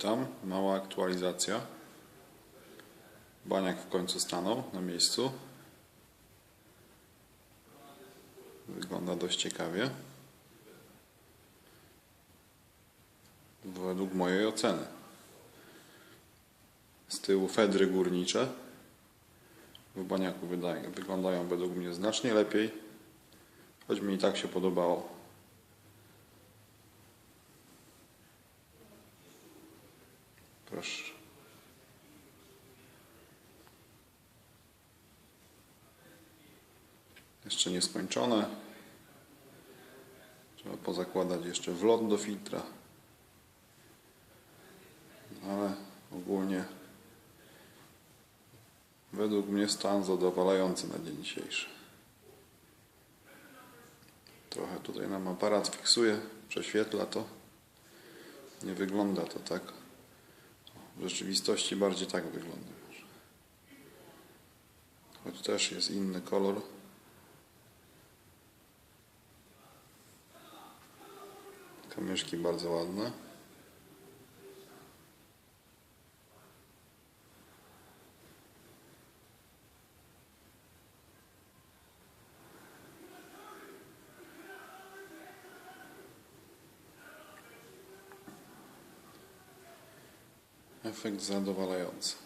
Witam, mała aktualizacja. Baniak w końcu stanął na miejscu. Wygląda dość ciekawie. Według mojej oceny. Z tyłu fedry górnicze w baniaku wyglądają według mnie znacznie lepiej, choć mi i tak się podobało. Proszę. Jeszcze nie skończone. Trzeba pozakładać jeszcze wlot do filtra. Ale ogólnie według mnie stan zadowalający na dzień dzisiejszy. Trochę tutaj nam aparat fiksuje, prześwietla to. Nie wygląda to tak. W rzeczywistości bardziej tak wygląda. Choć też jest inny kolor. Kamyszki bardzo ładne. Efekt zadowalający.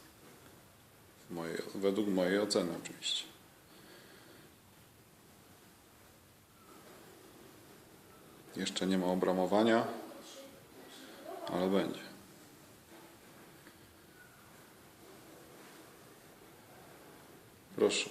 W mojej, według mojej oceny oczywiście. Jeszcze nie ma obramowania, ale będzie. Proszę.